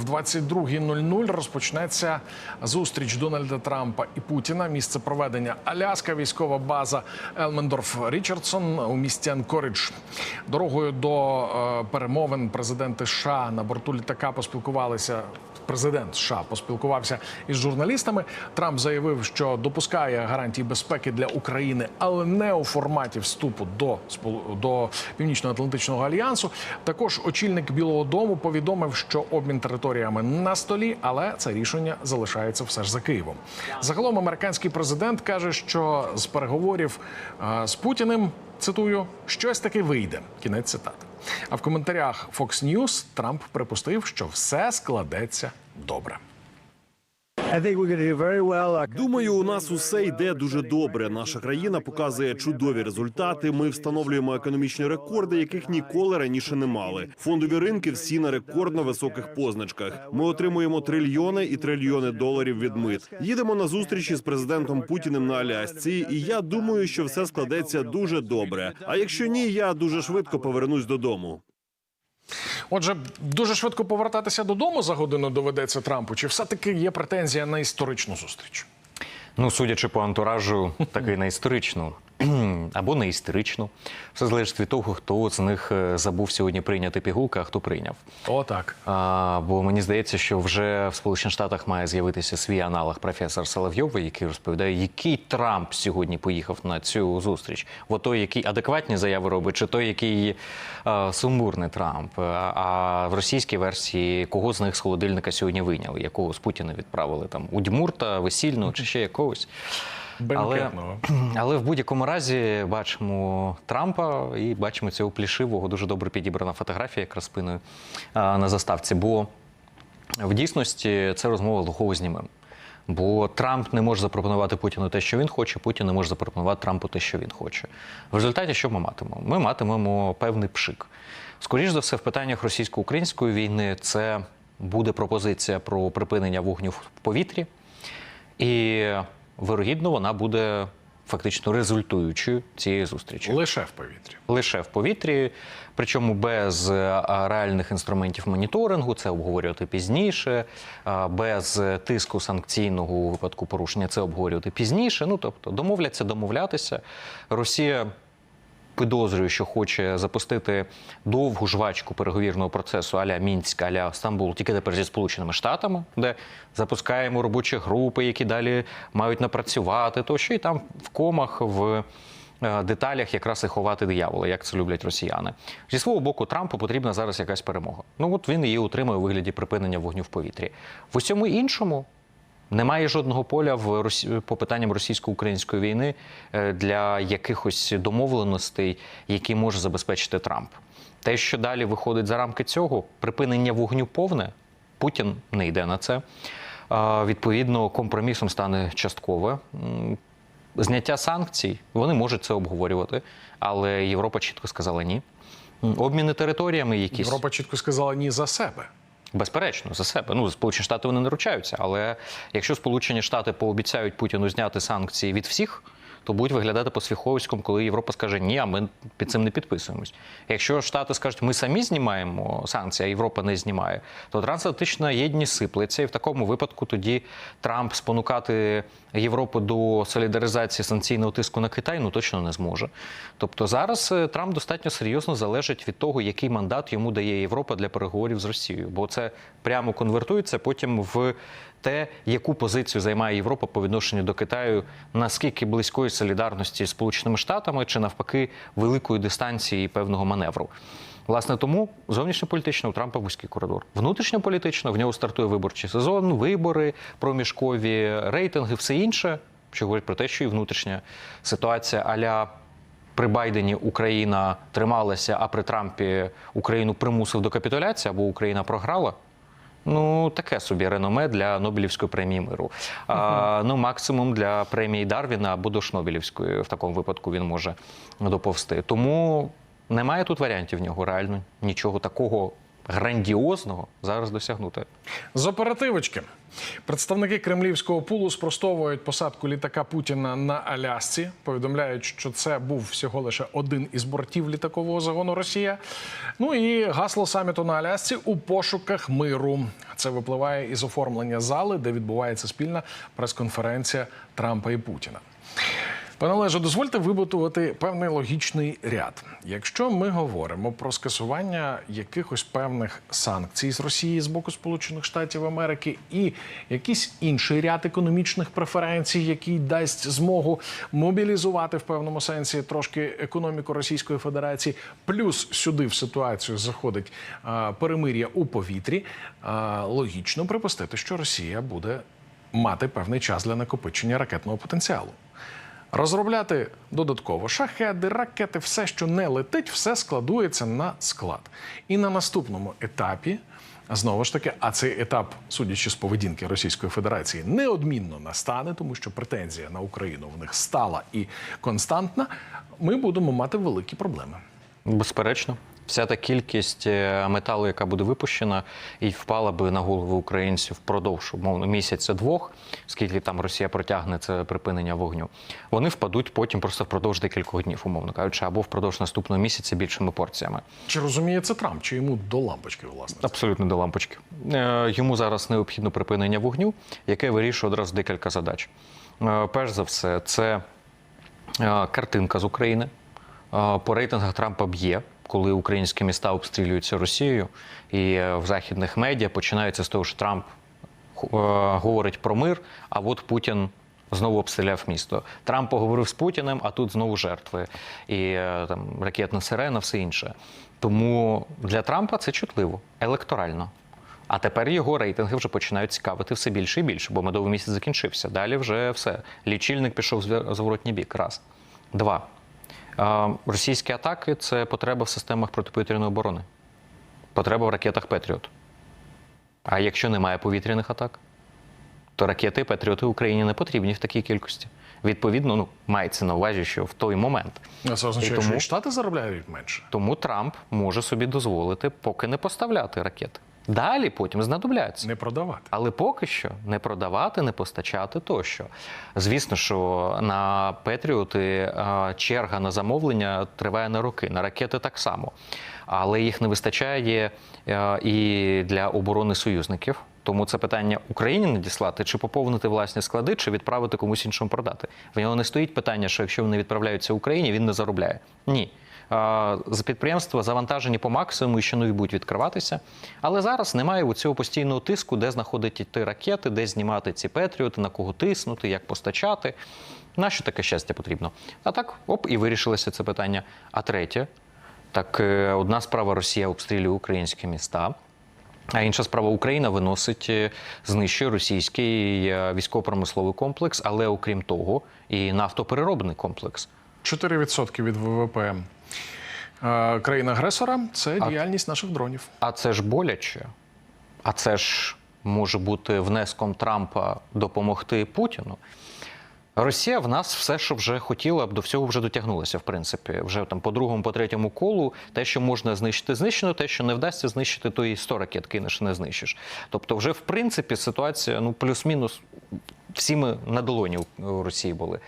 в 22.00 розпочнеться зустріч Дональда Трампа і Путіна. Місце проведення Аляска, військова база Елмендорф Річардсон у місті Анкоридж. Дорогою до е, перемовин президенти США на борту літака поспілкувалися. Президент США поспілкувався із журналістами. Трамп заявив, що допускає гарантії безпеки для України, але не у форматі вступу до до Північно-Атлантичного альянсу. Також очільник Білого Дому повідомив, що обмін територіями на столі, але це рішення залишається все ж за Києвом. Загалом американський президент каже, що з переговорів е, з Путіним цитую щось таки вийде. Кінець цитати. А в коментарях Fox News Трамп припустив, що все складеться добре. Думаю, у нас усе йде дуже добре. Наша країна показує чудові результати. Ми встановлюємо економічні рекорди, яких ніколи раніше не мали. Фондові ринки всі на рекордно високих позначках. Ми отримуємо трильйони і трильйони доларів від мит. Їдемо на зустрічі з президентом Путіним на Алясці, і я думаю, що все складеться дуже добре. А якщо ні, я дуже швидко повернусь додому. Отже, дуже швидко повертатися додому за годину доведеться Трампу. Чи все таки є претензія на історичну зустріч? Ну, судячи по антуражу, таки на історичну або не історичну. Все залежить від того, хто з них е, забув сьогодні прийняти пігулки, а хто прийняв. Отак. А, бо мені здається, що вже в Сполучених Штатах має з'явитися свій аналог професор Соловйова, який розповідає, який Трамп сьогодні поїхав на цю зустріч. Бо той, який адекватні заяви робить, чи той, який а, сумбурний Трамп. А, а в російській версії кого з них з холодильника сьогодні вийняли, якого з Путіна відправили там Удьмурта, весільного чи ще якогось. Але, але в будь-якому разі бачимо Трампа і бачимо цього плішивого, дуже добре підібрана фотографія якраз спиною на заставці. Бо в дійсності це розмова глухого з німим. Бо Трамп не може запропонувати Путіну те, що він хоче, Путін не може запропонувати Трампу те, що він хоче. В результаті що ми матимемо? Ми матимемо певний пшик. Скоріше за все, в питаннях російсько-української війни це буде пропозиція про припинення вогню в повітрі. І вирогідно вона буде фактично результуючою цієї зустрічі. Лише в повітрі. Лише в повітрі, причому без е, реальних інструментів моніторингу, це обговорювати пізніше, а, без тиску санкційного у випадку порушення це обговорювати пізніше. Ну тобто домовляться домовлятися. Росія підозрюю, що хоче запустити довгу жвачку переговірного процесу аля Мінськ, аля Стамбул, тільки тепер зі Сполученими Штатами, де запускаємо робочі групи, які далі мають напрацювати, тощо і там в комах в. е, Деталях якраз і ховати диявола, як це люблять росіяни. Зі свого боку, Трампу потрібна зараз якась перемога. Ну от він її отримує у вигляді припинення вогню в повітрі. В усьому іншому немає жодного поля в по питанням російсько-української війни е, для якихось домовленостей, які може забезпечити Трамп. Те, що далі виходить за рамки цього, припинення вогню повне, Путін не йде на це. Відповідно, компромісом стане часткове. Зняття санкцій, вони можуть це обговорювати, але Європа чітко сказала ні. Обміни територіями якісь. Європа чітко сказала ні за себе. Безперечно, за себе. Ну, Сполучені Штати вони не ручаються. Але якщо Сполучені Штати пообіцяють Путіну зняти санкції від всіх, то будуть виглядати по-свіховському, коли Європа скаже ні, а ми під цим не підписуємось. Якщо Штати скажуть, ми самі знімаємо санкції, а Європа не знімає, то трансатлантична єдність сиплеться, і в такому випадку тоді Трамп спонукати Європу до солідаризації санкційного тиску на Китай ну точно не зможе. Тобто зараз е, Трамп достатньо серйозно залежить від того, який мандат йому дає Європа для переговорів з Росією, бо це прямо конвертується потім в те, яку позицію займає Європа по відношенню до Китаю, наскільки близької солідарності з Сполученими Штатами, чи навпаки великої дистанції і певного маневру. Власне, тому зовнішньополітично у Трампа вузький коридор. Внутрішньополітично в нього стартує виборчий сезон, вибори, проміжкові рейтинги, все інше, що говорить про те, що і внутрішня ситуація аля при Байдені Україна трималася, а при Трампі Україну примусив до капітуляції або Україна програла. Ну, таке собі реноме для Нобелівської премії миру. А, ну, максимум для премії Дарвіна або до Шнобелівської в такому випадку він може доповсти. Тому немає тут варіантів в нього реально нічого такого грандіозного зараз досягнути. З оперативочки представники кремлівського пулу спростовують посадку літака Путіна на Алясці. Повідомляють, що це був всього лише один із бортів літакового загону Росія. Ну і гасло саміту на Алясці у пошуках миру. Це випливає із оформлення зали, де відбувається спільна прес-конференція Трампа і Путіна. Пане Олеже, дозвольте вибудувати певний логічний ряд. Якщо ми говоримо про скасування якихось певних санкцій з Росії з боку Сполучених Штатів Америки і якийсь інший ряд економічних преференцій, який дасть змогу мобілізувати в певному сенсі трошки економіку Російської Федерації, плюс сюди в ситуацію заходить а, перемир'я у повітрі, а, логічно припустити, що Росія буде мати певний час для накопичення ракетного потенціалу. Розробляти додатково шахеди, ракети, все, що не летить, все складується на склад. І на наступному етапі, знову ж таки, а цей етап, судячи з поведінки Російської Федерації, неодмінно настане, тому що претензія на Україну в них стала і константна. Ми будемо мати великі проблеми. Безперечно, вся та кількість е, металу, яка буде випущена, і впала би на голови українців впродовж умовно місяця-двох, скільки там Росія протягне це припинення вогню. Вони впадуть потім просто впродовж декількох днів, умовно кажучи, або впродовж наступного місяця більшими порціями. Чи розуміє це Трамп, чи йому до лампочки, власне? Абсолютно до лампочки. Е, Йому зараз необхідно припинення вогню, яке вирішує одразу декілька задач. Е, Перш за все, це картинка з України. По рейтингах Трампа б'є, коли українські міста обстрілюються Росією, і е, в західних медіа починається з того, що Трамп е, говорить про мир, а от Путін. Знову обстріляв місто. Трамп поговорив з Путіним, а тут знову жертви. І е, там ракетна сирена, все інше. Тому для Трампа це чутливо, електорально. А тепер його рейтинги вже починають цікавити все більше і більше, бо медовий місяць закінчився. Далі вже все. Лічильник пішов в зворотній бік. Раз. Два. Російські атаки це потреба в системах протиповітряної оборони. Потреба в ракетах Петріот. А якщо немає повітряних атак, то ракети Петріоти Україні не потрібні в такій кількості. Відповідно, ну мається на увазі, що в той момент. Це означає, І тому- що і Штати заробляють менше. Тому Трамп може собі дозволити поки не поставляти ракети. Далі потім знадобляться. Не продавати. Але поки що не продавати, не постачати тощо. Звісно, що на Петріоти е, черга на замовлення триває на роки, на ракети так само. Але їх не вистачає е, і для оборони союзників. Тому це питання Україні надіслати, чи поповнити власні склади, чи відправити комусь іншому продати. В нього не стоїть питання, що якщо вони відправляються Україні, він не заробляє. Ні. Підприємства завантажені по максимуму і ще нові будуть відкриватися. Але зараз немає у цього постійного тиску, де знаходити ті ракети, де знімати ці петріоти, на кого тиснути, як постачати. Нащо таке щастя потрібно? А так, оп, і вирішилося це питання. А третє, так е, одна справа Росія обстрілює українські міста. А інша справа Україна виносить, е, знищує російський е, військово-промисловий комплекс, але окрім того, і нафтопереробний комплекс. 4% від ВВП е, країни-агресора це діяльність наших дронів. А це ж боляче. А це ж може бути внеском Трампа допомогти Путіну. Росія в нас все, що вже хотіла до всього вже дотягнулася, в принципі. Вже там по другому, по третьому колу те, що можна знищити, знищено, те, що не вдасться знищити, то і 100 ракет кинеш, не знищиш. Тобто, вже в принципі ситуація ну плюс-мінус всі ми на долоні у Росії були.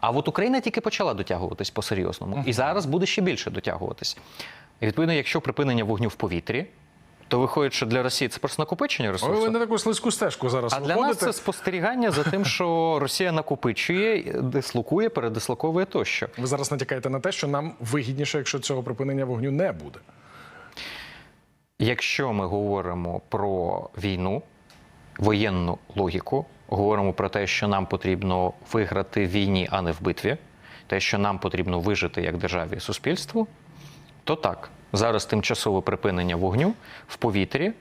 А от Україна тільки почала дотягуватись по-серйозному. І зараз буде ще більше дотягуватись. І відповідно, якщо припинення вогню в повітрі, то виходить, що для Росії це просто накопичення ресурсів. ви не таку слизьку стежку зараз А для нас це спостерігання за тим, що Росія накопичує, дислокує, передислоковує тощо. Ви зараз натякаєте на те, що нам вигідніше, якщо цього припинення вогню не буде. Якщо ми говоримо про війну, воєнну логіку, говоримо про те, що нам потрібно виграти в війні, а не в битві, те, що нам потрібно вижити як державі і суспільству, то так, зараз тимчасове припинення вогню в повітрі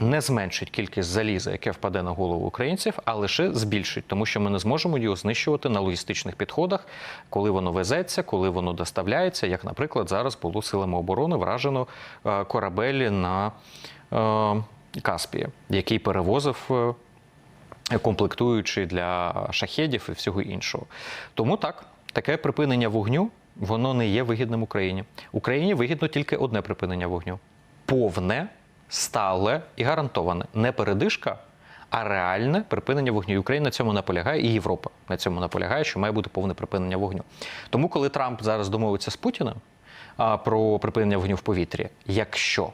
не зменшить кількість заліза, яке впаде на голову українців, а лише збільшить, тому що ми не зможемо його знищувати на логістичних підходах, коли воно везеться, коли воно доставляється. Як, наприклад, зараз було силами оборони вражено е, корабель на е, Каспії, який перевозив. Комплектуючи для шахедів і всього іншого. Тому так, таке припинення вогню воно не є вигідним Україні. Україні вигідно тільки одне припинення вогню. повне, стале і гарантоване. Не передишка, а реальне припинення вогню. І Україна на цьому наполягає, і Європа на цьому наполягає, що має бути повне припинення вогню. Тому, коли Трамп зараз домовиться з Путіним про припинення вогню в повітрі, якщо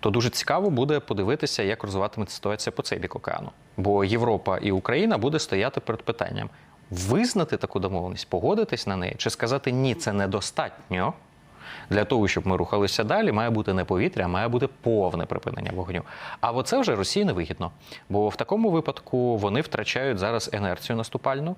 то дуже цікаво буде подивитися, як розвиватиметься ситуація по цей бік океану. Бо Європа і Україна буде стояти перед питанням визнати таку домовленість, погодитись на неї, чи сказати ні, це недостатньо. Для того, щоб ми рухалися далі, має бути не повітря, а має бути повне припинення вогню. А оце вже Росії не вигідно. Бо в такому випадку вони втрачають зараз енерцію наступальну,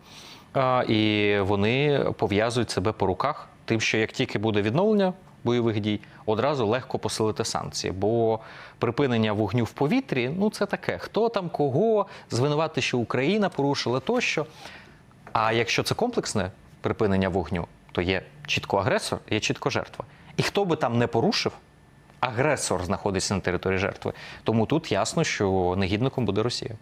і вони пов'язують себе по руках тим, що як тільки буде відновлення бойових дій, одразу легко посилити санкції. Бо припинення вогню в повітрі ну це таке. Хто там кого звинувати, що Україна порушила тощо. А якщо це комплексне припинення вогню, то є чітко агресор, є чітко жертва. І хто би там не порушив, агресор знаходиться на території жертви. Тому тут ясно, що негідником буде Росія.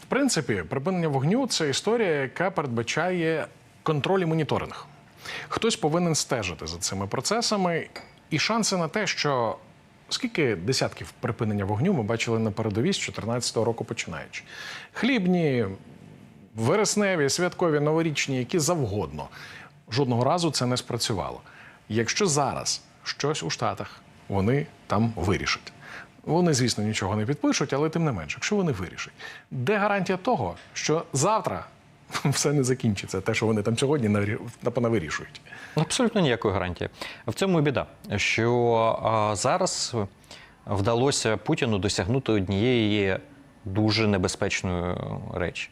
В принципі, припинення вогню це історія, яка передбачає контроль і моніторинг. Хтось повинен стежити за цими процесами, і шанси на те, що скільки десятків припинення вогню ми бачили на передовій з 2014 року починаючи. Хлібні, вересневі, святкові, новорічні, які завгодно. Жодного разу це не спрацювало. Якщо зараз щось у Штатах вони там вирішать. Вони, звісно, нічого не підпишуть, але тим не менше, якщо вони вирішать, де гарантія того, що завтра все не закінчиться, те, що вони там сьогодні напонавирішують? Абсолютно ніякої гарантії. В цьому і біда, що а, зараз вдалося Путіну досягнути однієї дуже небезпечної речі.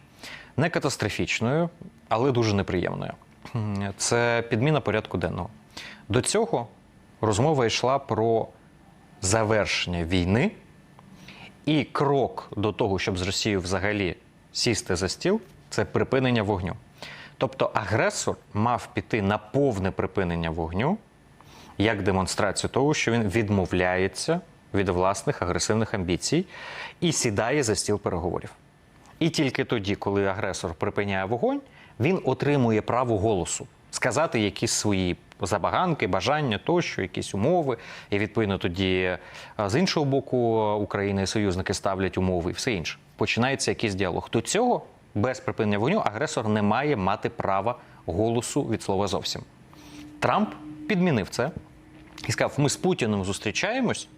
Не катастрофічної, але дуже неприємної. М, Це підміна порядку денного. До цього розмова йшла про завершення війни і крок до того, щоб з Росією взагалі сісти за стіл, це припинення вогню. Тобто агресор мав піти на повне припинення вогню як демонстрацію того, що він відмовляється від власних агресивних амбіцій і сідає за стіл переговорів. І тільки тоді, коли агресор припиняє вогонь, він отримує право голосу сказати якісь свої забаганки, бажання тощо, якісь умови. І відповідно тоді з іншого боку України і союзники ставлять умови і все інше. Починається якийсь діалог. До цього без припинення вогню агресор не має мати права голосу від слова зовсім. Трамп підмінив це і сказав: ми з Путіним зустрічаємось,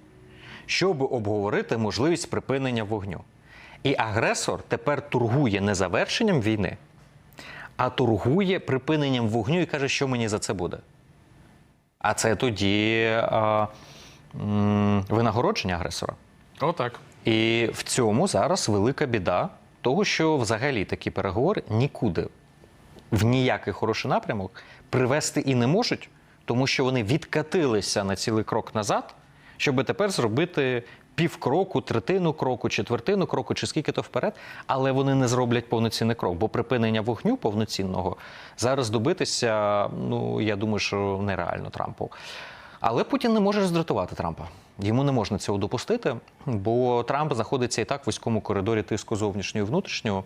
щоб обговорити можливість припинення вогню. І агресор тепер торгує не завершенням війни, а торгує припиненням вогню і каже, що мені за це буде. А це тоді а, м, винагородження агресора. Отак. І в цьому зараз велика біда того, що взагалі такі переговори нікуди в ніякий хороший напрямок привести і не можуть, тому що вони відкатилися на цілий крок назад, щоб тепер зробити півкроку, третину кроку, четвертину кроку, чи скільки то вперед, але вони не зроблять повноцінний крок, бо припинення вогню повноцінного зараз добитися, ну я думаю, що нереально Трампу. Але Путін не може роздратувати Трампа. Йому не можна цього допустити, бо Трамп знаходиться і так в вузькому коридорі тиску зовнішнього і внутрішнього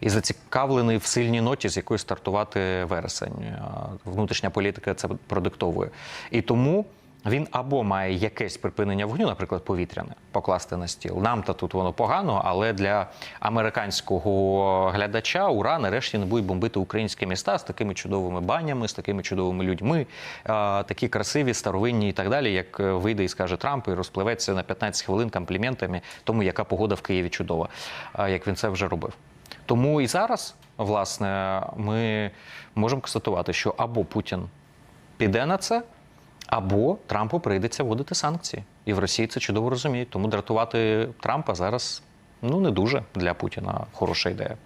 і зацікавлений в сильній ноті, з якої стартувати вересень. Внутрішня політика це продиктовує. І тому він або має якесь припинення вогню, наприклад, повітряне, покласти на стіл. Нам то тут воно погано, але для американського глядача ура нарешті не будуть бомбити українські міста з такими чудовими банями, з такими чудовими людьми, такі красиві, старовинні і так далі, як е, вийде і скаже Трамп, і розпливеться на 15 хвилин компліментами тому, яка погода в Києві чудова, як він це вже робив. Тому і зараз, власне, ми можемо констатувати, що або Путін піде на це, або Трампу прийдеться вводити санкції. І в Росії це чудово розуміють. Тому дратувати Трампа зараз ну не дуже для Путіна хороша ідея.